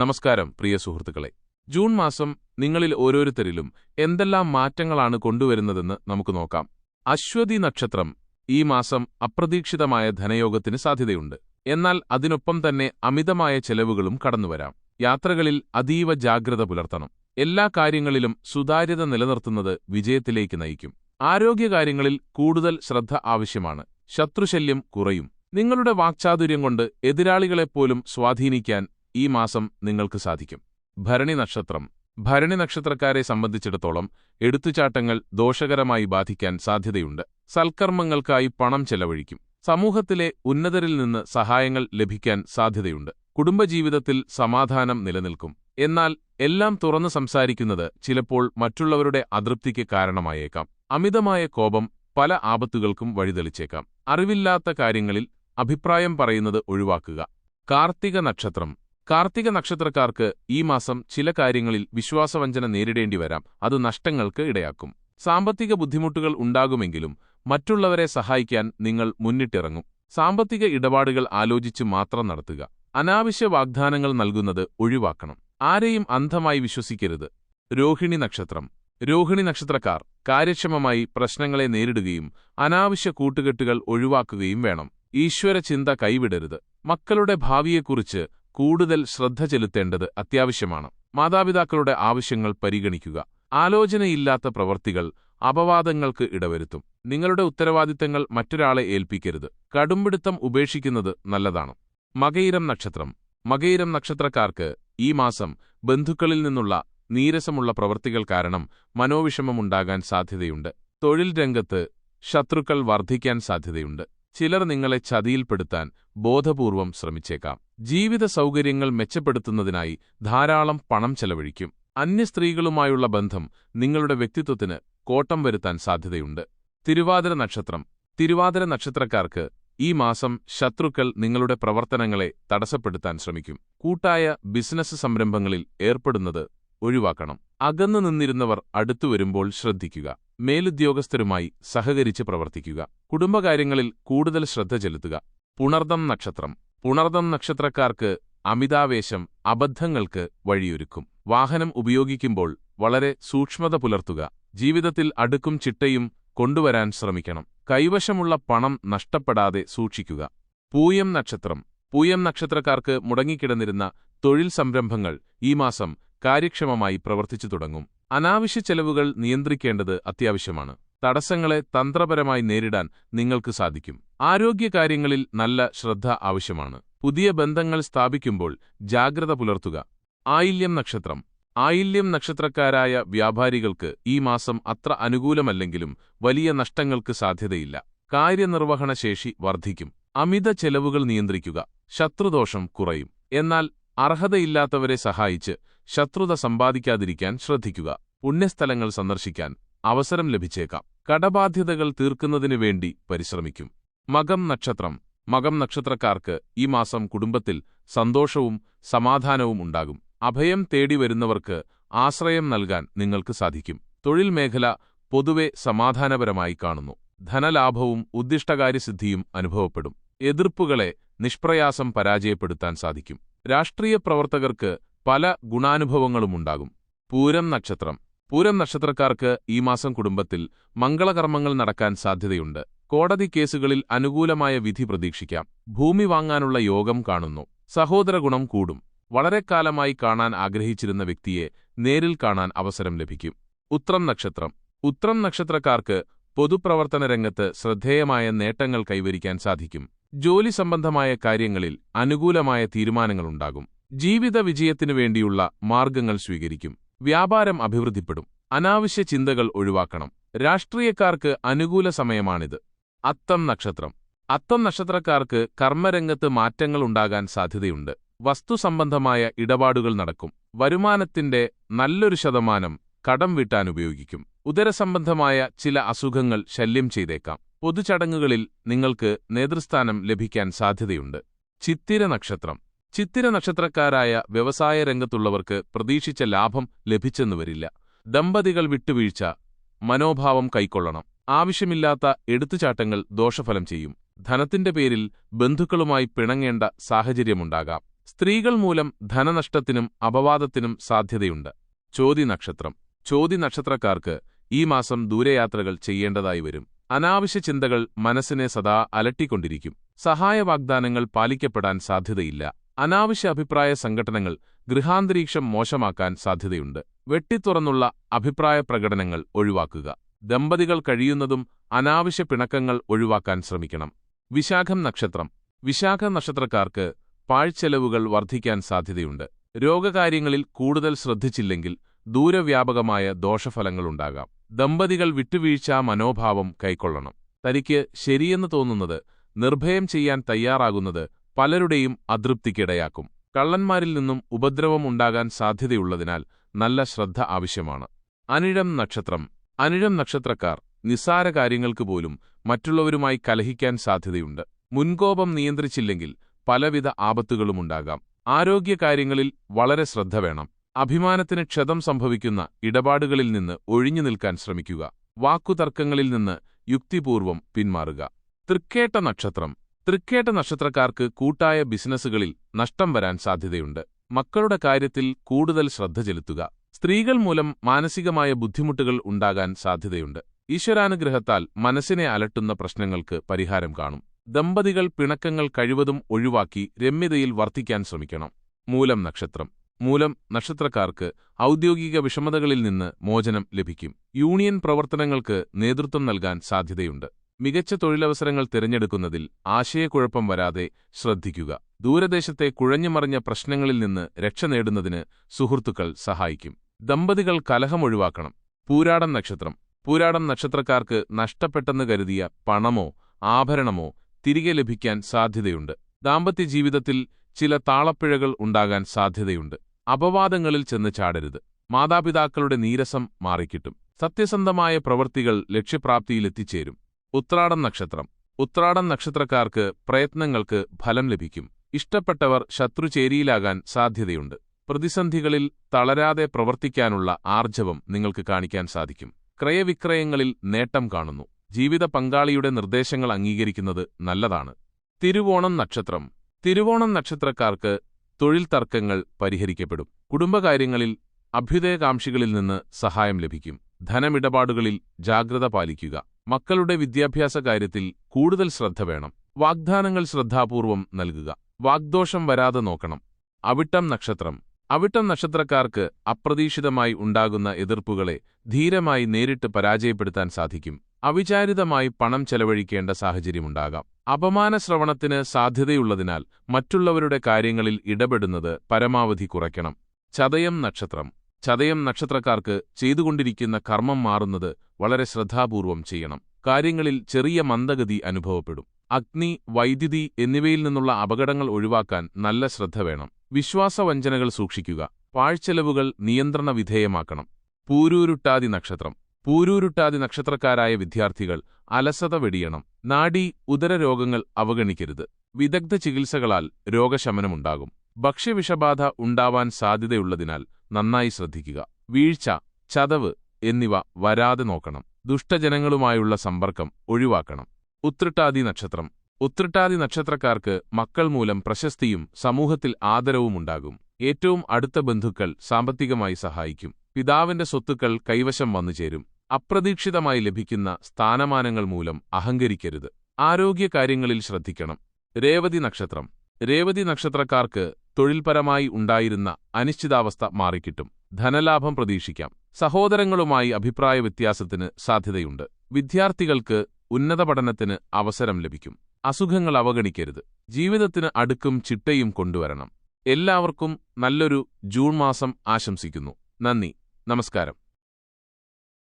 നമസ്കാരം പ്രിയ സുഹൃത്തുക്കളെ. ജൂൺ മാസം നിങ്ങളിൽ ഓരോരുത്തരിലും എന്തെല്ലാം മാറ്റങ്ങളാണ് കൊണ്ടുവരുന്നതെന്ന് നമുക്ക് നോക്കാം. അശ്വതി നക്ഷത്രം ഈ മാസം അപ്രതീക്ഷിതമായ ധനയോഗത്തിന് സാധ്യതയുണ്ട്. എന്നാൽ അതിനൊപ്പം തന്നെ അമിതമായ ചെലവുകളും കടന്നുവരാം. യാത്രകളിൽ അതീവ ജാഗ്രത പുലർത്തണം. എല്ലാ കാര്യങ്ങളിലും സുതാര്യത നിലനിർത്തുന്നത് വിജയത്തിലേക്ക് നയിക്കും. ആരോഗ്യകാര്യങ്ങളിൽ കൂടുതൽ ശ്രദ്ധ ആവശ്യമാണ്. ശത്രുശല്യം കുറയും. നിങ്ങളുടെ വാക്ചാതുര്യം കൊണ്ട് എതിരാളികളെപ്പോലും സ്വാധീനിക്കാൻ ഈ മാസം നിങ്ങൾക്ക് സാധിക്കും. ഭരണി നക്ഷത്രം. ഭരണി നക്ഷത്രക്കാരെ സംബന്ധിച്ചിടത്തോളം എടുത്തുചാട്ടങ്ങൾ ദോഷകരമായി ബാധിക്കാൻ സാധ്യതയുണ്ട്. സൽക്കർമ്മങ്ങൾക്കായി പണം ചെലവഴിക്കും. സമൂഹത്തിലെ ഉന്നതരിൽ നിന്ന് സഹായങ്ങൾ ലഭിക്കാൻ സാധ്യതയുണ്ട്. കുടുംബജീവിതത്തിൽ സമാധാനം നിലനിൽക്കും. എന്നാൽ എല്ലാം തുറന്നു സംസാരിക്കുന്നത് ചിലപ്പോൾ മറ്റുള്ളവരുടെ അതൃപ്തിക്ക് കാരണമായേക്കാം. അമിതമായ കോപം പല ആപത്തുകൾക്കും വഴിതെളിച്ചേക്കാം. അറിവില്ലാത്ത കാര്യങ്ങളിൽ അഭിപ്രായം പറയുന്നത് ഒഴിവാക്കുക. കാർത്തിക നക്ഷത്രം. കാർത്തിക നക്ഷത്രക്കാർക്ക് ഈ മാസം ചില കാര്യങ്ങളിൽ വിശ്വാസവഞ്ചന നേരിടേണ്ടി വരാം. അത് നഷ്ടങ്ങൾക്ക് ഇടയാക്കും. സാമ്പത്തിക ബുദ്ധിമുട്ടുകൾ ഉണ്ടാകുമെങ്കിലും മറ്റുള്ളവരെ സഹായിക്കാൻ നിങ്ങൾ മുന്നിട്ടിറങ്ങും. സാമ്പത്തിക ഇടപാടുകൾ ആലോചിച്ച് മാത്രം നടത്തുക. അനാവശ്യ വാഗ്ദാനങ്ങൾ നൽകുന്നത് ഒഴിവാക്കണം. ആരെയും അന്ധമായി വിശ്വസിക്കരുത്. രോഹിണി നക്ഷത്രം. രോഹിണി നക്ഷത്രക്കാർ കാര്യക്ഷമമായി പ്രശ്നങ്ങളെ നേരിടുകയും അനാവശ്യ കൂട്ടുകെട്ടുകൾ ഒഴിവാക്കുകയും വേണം. ഈശ്വര ചിന്ത കൈവിടരുത്. മക്കളുടെ ഭാവിയെക്കുറിച്ച് കൂടുതൽ ശ്രദ്ധ ചെലുത്തേണ്ടത് അത്യാവശ്യമാണ്. മാതാപിതാക്കളുടെ ആവശ്യങ്ങൾ പരിഗണിക്കുക. ആലോചനയില്ലാത്ത പ്രവർത്തികൾ അപവാദങ്ങൾക്ക് ഇടവരുത്തും. നിങ്ങളുടെ ഉത്തരവാദിത്തങ്ങൾ മറ്റൊരാളെ ഏൽപ്പിക്കരുത്. കടുംപിടുത്തം ഉപേക്ഷിക്കുന്നത് നല്ലതാണ്. മകയിരം നക്ഷത്രം. മകയിരം നക്ഷത്രക്കാർക്ക് ഈ മാസം ബന്ധുക്കളിൽ നിന്നുള്ള നീരസമുള്ള പ്രവൃത്തികൾ കാരണം മനോവിഷമമുണ്ടാകാൻ സാധ്യതയുണ്ട്. തൊഴിൽ രംഗത്ത് ശത്രുക്കൾ വർദ്ധിക്കാൻ സാധ്യതയുണ്ട്. ചിലർ നിങ്ങളെ ചതിയിൽപ്പെടുത്താൻ ബോധപൂർവം ശ്രമിച്ചേക്കാം. ജീവിത സൗകര്യങ്ങൾ മെച്ചപ്പെടുത്തുന്നതിനായി ധാരാളം പണം ചെലവഴിക്കും. അന്യസ്ത്രീകളുമായുള്ള ബന്ധം നിങ്ങളുടെ വ്യക്തിത്വത്തിന് കോട്ടം വരുത്താൻ സാധ്യതയുണ്ട്. തിരുവാതിര നക്ഷത്രം. തിരുവാതിര നക്ഷത്രക്കാർക്ക് ഈ മാസം ശത്രുക്കൾ നിങ്ങളുടെ പ്രവർത്തനങ്ങളെ തടസ്സപ്പെടുത്താൻ ശ്രമിക്കും. കൂട്ടായ ബിസിനസ് സംരംഭങ്ങളിൽ ഏർപ്പെടുന്നത് ഒഴിവാക്കണം. അകന്നു നിന്നിരുന്നവർ അടുത്തുവരുമ്പോൾ ശ്രദ്ധിക്കുക. മേലുദ്യോഗസ്ഥരുമായി സഹകരിച്ച് പ്രവർത്തിക്കുക. കുടുംബകാര്യങ്ങളിൽ കൂടുതൽ ശ്രദ്ധ ചെലുത്തുക. പുണർദം നക്ഷത്രം. പുണർദം നക്ഷത്രക്കാർക്ക് അമിതാവേശം അബദ്ധങ്ങൾക്ക് വഴിയൊരുക്കും. വാഹനം ഉപയോഗിക്കുമ്പോൾ വളരെ സൂക്ഷ്മത പുലർത്തുക. ജീവിതത്തിൽ അടുക്കും ചിട്ടയും കൊണ്ടുവരാൻ ശ്രമിക്കണം. കൈവശമുള്ള പണം നഷ്ടപ്പെടാതെ സൂക്ഷിക്കുക. പൂയം നക്ഷത്രം. പൂയം നക്ഷത്രക്കാർക്ക് മുടങ്ങിക്കിടന്നിരുന്ന തൊഴിൽ സംരംഭങ്ങൾ ഈ മാസം കാര്യക്ഷമമായി പ്രവർത്തിച്ചു തുടങ്ങും. അനാവശ്യ ചെലവുകൾ നിയന്ത്രിക്കേണ്ടത് അത്യാവശ്യമാണ്. തടസ്സങ്ങളെ തന്ത്രപരമായി നേരിടാൻ നിങ്ങൾക്ക് സാധിക്കും. ആരോഗ്യകാര്യങ്ങളിൽ നല്ല ശ്രദ്ധ ആവശ്യമാണ്. പുതിയ ബന്ധങ്ങൾ സ്ഥാപിക്കുമ്പോൾ ജാഗ്രത പുലർത്തുക. ആയില്യം നക്ഷത്രം. ആയില്യം നക്ഷത്രക്കാരായ വ്യാപാരികൾക്ക് ഈ മാസം അത്ര അനുകൂലമല്ലെങ്കിലും വലിയ നഷ്ടങ്ങൾക്ക് സാധ്യതയില്ല. കാര്യനിർവഹണ ശേഷി വർദ്ധിക്കും. അമിത ചെലവുകൾ നിയന്ത്രിക്കുക. ശത്രുദോഷം കുറയും. എന്നാൽ അർഹതയില്ലാത്തവരെ സഹായിച്ച് ശത്രുത സമ്പാദിക്കാതിരിക്കാൻ ശ്രദ്ധിക്കുക. പുണ്യസ്ഥലങ്ങൾ സന്ദർശിക്കാൻ അവസരം ലഭിച്ചേക്കാം. കടബാധ്യതകൾ തീർക്കുന്നതിനു വേണ്ടി പരിശ്രമിക്കും. മകം നക്ഷത്രം. മകം നക്ഷത്രക്കാർക്ക് ഈ മാസം കുടുംബത്തിൽ സന്തോഷവും സമാധാനവും ഉണ്ടാകും. അഭയം തേടി വരുന്നവർക്ക് ആശ്രയം നൽകാൻ നിങ്ങൾക്ക് സാധിക്കും. തൊഴിൽ മേഖല പൊതുവെ സമാധാനപരമായി കാണുന്നു. ധനലാഭവും ഉദ്ദിഷ്ടകാര്യസിദ്ധിയും അനുഭവപ്പെടും. എതിർപ്പുകളെ നിഷ്പ്രയാസം പരാജയപ്പെടുത്താൻ സാധിക്കും. രാഷ്ട്രീയ പ്രവർത്തകർക്ക് പല ഗുണാനുഭവങ്ങളുമുണ്ടാകും. പൂരം നക്ഷത്രം. പൂരം നക്ഷത്രക്കാർക്ക് ഈ മാസം കുടുംബത്തിൽ മംഗളകർമ്മങ്ങൾ നടക്കാൻ സാധ്യതയുണ്ട്. കോടതി കേസുകളിൽ അനുകൂലമായ വിധി പ്രതീക്ഷിക്കാം. ഭൂമി വാങ്ങാനുള്ള യോഗം കാണുന്നു. സഹോദര ഗുണം കൂടും. വളരെക്കാലമായി കാണാൻ ആഗ്രഹിച്ചിരുന്ന വ്യക്തിയെ നേരിൽ കാണാൻ അവസരം ലഭിക്കും. ഉത്രം നക്ഷത്രം. ഉത്രം നക്ഷത്രക്കാർക്ക് പൊതുപ്രവർത്തന രംഗത്ത് ശ്രദ്ധേയമായ നേട്ടങ്ങൾ കൈവരിക്കാൻ സാധിക്കും. ജോലി സംബന്ധമായ കാര്യങ്ങളിൽ അനുകൂലമായ തീരുമാനങ്ങളുണ്ടാകും. ജീവിത വിജയത്തിനു വേണ്ടിയുള്ള മാർഗങ്ങൾ സ്വീകരിക്കും. വ്യാപാരം അഭിവൃദ്ധിപ്പെടും. അനാവശ്യ ചിന്തകൾ ഒഴിവാക്കണം. രാഷ്ട്രീയക്കാർക്ക് അനുകൂല സമയമാണിത്. അത്തം നക്ഷത്രം. അത്തം നക്ഷത്രക്കാർക്ക് കർമ്മരംഗത്ത് മാറ്റങ്ങൾ ഉണ്ടാകാൻ സാധ്യതയുണ്ട്. വസ്തുസംബന്ധമായ ഇടപാടുകൾ നടക്കും. വരുമാനത്തിന്റെ നല്ലൊരു ശതമാനം കടം വീട്ടാൻ ഉപയോഗിക്കും. ഉദരസംബന്ധമായ ചില അസുഖങ്ങൾ ശല്യം ചെയ്തേക്കാം. പൊതുചടങ്ങുകളിൽ നിങ്ങൾക്ക് നേതൃസ്ഥാനം ലഭിക്കാൻ സാധ്യതയുണ്ട്. ചിത്തിര നക്ഷത്രം. ചിത്തിര നക്ഷത്രക്കാരായ വ്യവസായ രംഗത്തുള്ളവർക്ക് പ്രതീക്ഷിച്ച ലാഭം ലഭിച്ചെന്നു വരില്ല. ദമ്പതികൾ വിട്ടുവീഴ്ച മനോഭാവം കൈക്കൊള്ളണം. ആവശ്യമില്ലാത്ത എടുത്തുചാട്ടങ്ങൾ ദോഷഫലം ചെയ്യും. ധനത്തിന്റെ പേരിൽ ബന്ധുക്കളുമായി പിണങ്ങേണ്ട സാഹചര്യമുണ്ടാകാം. സ്ത്രീകൾ മൂലം ധനനഷ്ടത്തിനും അപവാദത്തിനും സാധ്യതയുണ്ട്. ചോതി നക്ഷത്രം ചോതി നക്ഷത്രക്കാർക്ക് ഈ മാസം ദൂരയാത്രകൾ ചെയ്യേണ്ടതായി വരും. അനാവശ്യ ചിന്തകൾ മനസ്സിനെ സദാ അലട്ടിക്കൊണ്ടിരിക്കും. സഹായ വാഗ്ദാനങ്ങൾ പാലിക്കപ്പെടാൻ സാധ്യതയില്ല. അനാവശ്യ അഭിപ്രായ സംഘടനകൾ ഗൃഹാന്തരീക്ഷം മോശമാക്കാൻ സാധ്യതയുണ്ട്. വെട്ടിത്തുറന്നുള്ള അഭിപ്രായ പ്രകടനങ്ങൾ ഒഴിവാക്കുക. ദമ്പതികൾ കഴിയുന്നതും അനാവശ്യ പിണക്കങ്ങൾ ഒഴിവാക്കാൻ ശ്രമിക്കണം. വിശാഖം നക്ഷത്രം. വിശാഖ നക്ഷത്രക്കാർക്ക് പാഴ്ചെലവുകൾ വർദ്ധിക്കാൻ സാധ്യതയുണ്ട്. രോഗകാര്യങ്ങളിൽ കൂടുതൽ ശ്രദ്ധിച്ചില്ലെങ്കിൽ ദൂരവ്യാപകമായ ദോഷഫലങ്ങളുണ്ടാകാം ദമ്പതികൾ വിട്ടുവീഴ്ച മനോഭാവം കൈക്കൊള്ളണം. തനിക്ക് ശരിയെന്ന് തോന്നുന്നത് നിർഭയം ചെയ്യാൻ തയ്യാറാകുന്നത് പലരുടെയും അതൃപ്തിക്കിടയാക്കും. കള്ളന്മാരിൽ നിന്നും ഉപദ്രവം ഉണ്ടാകാൻ സാധ്യതയുള്ളതിനാൽ നല്ല ശ്രദ്ധ ആവശ്യമാണ്. അനിഴം നക്ഷത്രം. അനിഴം നക്ഷത്രക്കാർ നിസ്സാര കാര്യങ്ങൾക്ക് പോലും മറ്റുള്ളവരുമായി കലഹിക്കാൻ സാധ്യതയുണ്ട്. മുൻകോപം നിയന്ത്രിച്ചില്ലെങ്കിൽ പലവിധ ആപത്തുകളുമുണ്ടാകാം ആരോഗ്യകാര്യങ്ങളിൽ വളരെ ശ്രദ്ധ വേണം. അഭിമാനത്തിന് ക്ഷതം സംഭവിക്കുന്ന ഇടപാടുകളിൽ നിന്ന് ഒഴിഞ്ഞു നിൽക്കാൻ ശ്രമിക്കുക. വാക്കുതർക്കങ്ങളിൽ നിന്ന് യുക്തിപൂർവം പിന്മാറുക. തൃക്കേട്ട നക്ഷത്രം. തൃക്കേട്ട നക്ഷത്രക്കാർക്ക് കൂട്ടായ ബിസിനസ്സുകളിൽ നഷ്ടം വരാൻ സാധ്യതയുണ്ട്. മക്കളുടെ കാര്യത്തിൽ കൂടുതൽ ശ്രദ്ധ ചെലുത്തുക. സ്ത്രീകൾ മൂലം മാനസികമായ ബുദ്ധിമുട്ടുകൾ ഉണ്ടാകാൻ സാധ്യതയുണ്ട്. ഈശ്വരാനുഗ്രഹത്താൽ മനസ്സിനെ അലട്ടുന്ന പ്രശ്നങ്ങൾക്ക് പരിഹാരം കാണും. ദമ്പതികൾ പിണക്കങ്ങൾ കഴിവതും ഒഴിവാക്കി രമ്യതയിൽ വർത്തിക്കാൻ ശ്രമിക്കണം. മൂലം നക്ഷത്രം. മൂലം നക്ഷത്രക്കാർക്ക് ഔദ്യോഗിക വിഷമതകളിൽ നിന്ന് മോചനം ലഭിക്കും. യൂണിയൻ പ്രവർത്തനങ്ങൾക്ക് നേതൃത്വം നൽകാൻ സാധ്യതയുണ്ട്. മികച്ച തൊഴിലവസരങ്ങൾ തിരഞ്ഞെടുക്കുന്നതിൽ ആശയക്കുഴപ്പം വരാതെ ശ്രദ്ധിക്കുക. ദൂരദേശത്തെ കുഴഞ്ഞുമറിഞ്ഞ പ്രശ്നങ്ങളിൽ നിന്ന് രക്ഷ നേടുന്നതിന് സുഹൃത്തുക്കൾ സഹായിക്കും. ദമ്പതികൾ കലഹമൊഴിവാക്കണം പൂരാടം നക്ഷത്രം. പൂരാടം നക്ഷത്രക്കാർക്ക് നഷ്ടപ്പെട്ടെന്ന് കരുതിയ പണമോ ആഭരണമോ തിരികെ ലഭിക്കാൻ സാധ്യതയുണ്ട്. ദാമ്പത്യ ജീവിതത്തിൽ ചില താളപ്പിഴകൾ ഉണ്ടാകാൻ സാധ്യതയുണ്ട്. അപവാദങ്ങളിൽ ചെന്ന് ചാടരുത്. മാതാപിതാക്കളുടെ നീരസം മാറിക്കിട്ടും. സത്യസന്ധമായ പ്രവൃത്തികൾ ലക്ഷ്യപ്രാപ്തിയിലെത്തിച്ചേരും. ഉത്രാടം നക്ഷത്രം. ഉത്രാടം നക്ഷത്രക്കാർക്ക് പ്രയത്നങ്ങൾക്ക് ഫലം ലഭിക്കും. ഇഷ്ടപ്പെട്ടവർ ശത്രുചേരിയിലാകാൻ സാധ്യതയുണ്ട്. പ്രതിസന്ധികളിൽ തളരാതെ പ്രവർത്തിക്കാനുള്ള ആർജവം നിങ്ങൾക്ക് കാണിക്കാൻ സാധിക്കും. ക്രയവിക്രയങ്ങളിൽ നേട്ടം കാണുന്നു. ജീവിത പങ്കാളിയുടെ നിർദ്ദേശങ്ങൾ അംഗീകരിക്കുന്നത് നല്ലതാണ്. തിരുവോണം നക്ഷത്രം. തിരുവോണം നക്ഷത്രക്കാർക്ക് തൊഴിൽ തർക്കങ്ങൾ പരിഹരിക്കപ്പെടും. കുടുംബകാര്യങ്ങളിൽ അഭ്യുദയകാംക്ഷികളിൽ നിന്ന് സഹായം ലഭിക്കും. ധനമിടപാടുകളിൽ ജാഗ്രത പാലിക്കുക. മക്കളുടെ വിദ്യാഭ്യാസ കാര്യത്തിൽ കൂടുതൽ ശ്രദ്ധ വേണം. വാഗ്ദാനങ്ങൾ ശ്രദ്ധാപൂർവം നൽകുക. വാഗ്ദോഷം വരാതെ നോക്കണം. അവിട്ടം നക്ഷത്രം. അവിട്ടം നക്ഷത്രക്കാർക്ക് അപ്രതീക്ഷിതമായി ഉണ്ടാകുന്ന എതിർപ്പുകളെ ധീരമായി നേരിട്ട് പരാജയപ്പെടുത്താൻ സാധിക്കും. അവിചാരിതമായി പണം ചെലവഴിക്കേണ്ട സാഹചര്യമുണ്ടാകാം. അപമാനശ്രവണത്തിന് സാധ്യതയുള്ളതിനാൽ മറ്റുള്ളവരുടെ കാര്യങ്ങളിൽ ഇടപെടുന്നത് പരമാവധി കുറയ്ക്കണം. ചതയം നക്ഷത്രം. ചതയം നക്ഷത്രക്കാർക്ക് ചെയ്തുകൊണ്ടിരിക്കുന്ന കർമ്മം മാറുന്നത് വളരെ ശ്രദ്ധാപൂർവം ചെയ്യണം. കാര്യങ്ങളിൽ ചെറിയ മന്ദഗതി അനുഭവപ്പെടും. അഗ്നി വൈദ്യുതി എന്നിവയിൽ നിന്നുള്ള അപകടങ്ങൾ ഒഴിവാക്കാൻ നല്ല ശ്രദ്ധ വേണം. വിശ്വാസവഞ്ചനകൾ സൂക്ഷിക്കുക. പാഴ്ചെലവുകൾ നിയന്ത്രണ വിധേയമാക്കണം. പൂരൂരുട്ടാതി നക്ഷത്രം. പൂരൂരുട്ടാതി നക്ഷത്രക്കാരായ വിദ്യാർത്ഥികൾ അലസത വെടിയണം. നാഡീ ഉദരരോഗങ്ങൾ അവഗണിക്കരുത്. വിദഗ്ധ ചികിത്സകളാൽ രോഗശമനമുണ്ടാകും. ഭക്ഷ്യവിഷബാധ ഉണ്ടാവാൻ സാധ്യതയുള്ളതിനാൽ നന്നായി ശ്രദ്ധിക്കുക. വീഴ്ച ചതവ് എന്നിവ വരാതെ നോക്കണം. ദുഷ്ടജനങ്ങളുമായുള്ള സമ്പർക്കം ഒഴിവാക്കണം. ഉത്രിട്ടാദി നക്ഷത്രം. ഉത്രിട്ടാദി നക്ഷത്രക്കാർക്ക് മക്കൾ മൂലം പ്രശസ്തിയും സമൂഹത്തിൽ ആദരവും ഉണ്ടാകും. ഏറ്റവും അടുത്ത ബന്ധുക്കൾ സാമ്പത്തികമായി സഹായിക്കും. പിതാവിന്റെ സ്വത്തുക്കൾ കൈവശം വന്നുചേരും അപ്രതീക്ഷിതമായി ലഭിക്കുന്ന സ്ഥാനമാനങ്ങൾ മൂലം അഹങ്കരിക്കരുത്. ആരോഗ്യകാര്യങ്ങളിൽ ശ്രദ്ധിക്കണം. രേവതി നക്ഷത്രം. രേവതി നക്ഷത്രക്കാർക്ക് തൊഴിൽപരമായി ഉണ്ടായിരുന്ന അനിശ്ചിതാവസ്ഥ മാറിക്കിട്ടും. ധനലാഭം പ്രതീക്ഷിക്കാം. സഹോദരങ്ങളുമായി അഭിപ്രായ വ്യത്യാസത്തിന് സാധ്യതയുണ്ട്. വിദ്യാർത്ഥികൾക്ക് ഉന്നത പഠനത്തിന് അവസരം ലഭിക്കും. അസുഖങ്ങൾ അവഗണിക്കരുത്. ജീവിതത്തിന് അടുക്കും ചിട്ടയും കൊണ്ടുവരണം. എല്ലാവർക്കും നല്ലൊരു ജൂൺ മാസം ആശംസിക്കുന്നു. നന്ദി. നമസ്കാരം.